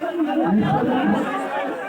কিন্তু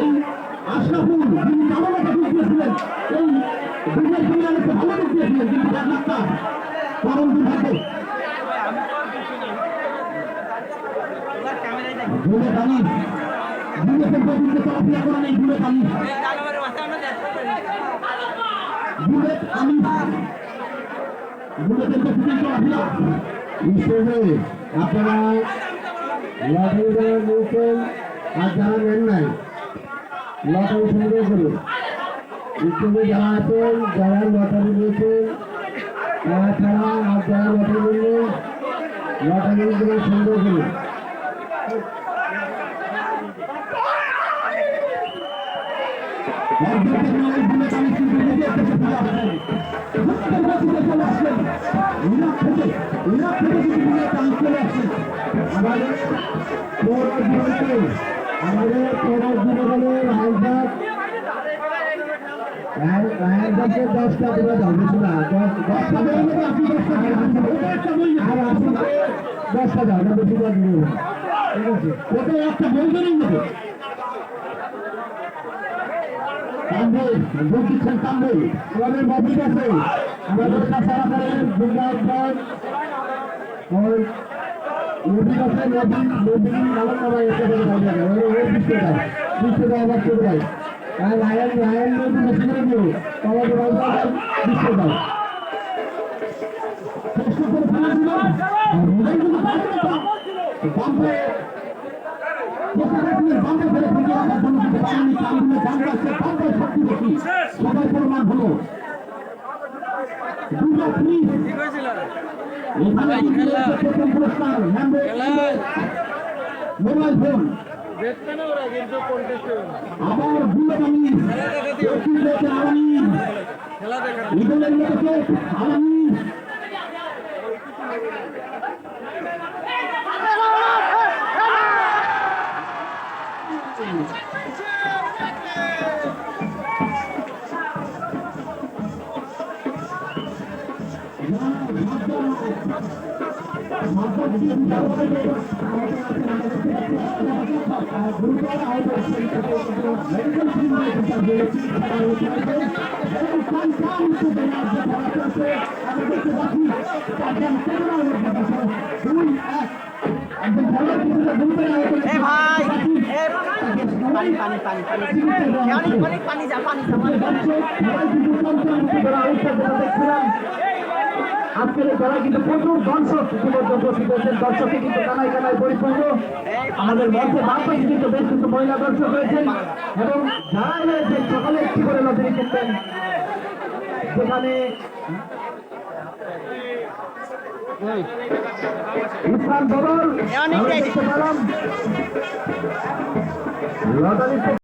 এই আশরাফুল যিনি জামানাকে ডুব দিয়েছিলেন, এই দুর্গের পরিমাণকে ভালো ডুব কিন্তু ব্যাটমাস্টার করণ দুর্ভাগ্য। দূরে পানি বুলেটের গতিতে চলাফেরা করেন এই বুলেট আমি বুলেট আমি বুলেটের গতিতে চলাফেরা। হিসেবে আপনারা আর যারা নেন নাই লটারি সংগ্রহ করুন হিসেবে যারা আছেন যারা লটারি নিয়েছেন তারা ছাড়া আর যারা লটারি নিলেন লটারিগুলো সংগ্রহ করুন অর্ধেকের নয় আমাদের পৌর জীবনকে আমাদের পৌর জীবনের দশটা করে দাও না দশ দশটা তাদের আপনি আর আপনাকে দশটা দাও না বেশি করে দিব ঠিক আছে ওটা একটা দিচ্ছেন কান্দে আমাদের মফিক আছে আমাদের কাছে আমাদের দুর্গা ওই নদীর আছে নদী নদী নালন নামা এসে বিশ্বে দাও বিশ্বে দাও আবার চলে যায় আর রায়ন রায়ন নদী বেশি করে দিও আমাদের ফিরে শক্তি বেশি সবাই প্রমাণ হলো দুটো ফ্রিজ মোবাইল ফোন আবার আলামিন খেলা দেখা ইগলের এ ভাই এ পানি পানি পানি পানি। অনেক অনেক পানি যা পানি যা আজকের খেলায় কিন্তু প্রচুর দর্শক ইতিমধ্যে উপস্থিত হয়েছেন। দর্শকে কিন্তু কানায় কানায় পরিপূর্ণ। আমাদের মঞ্চে পাশে কিন্তু বেশ কিছু মহিলা দর্শক রয়েছেন এবং যারা রয়েছেন সকালে একটি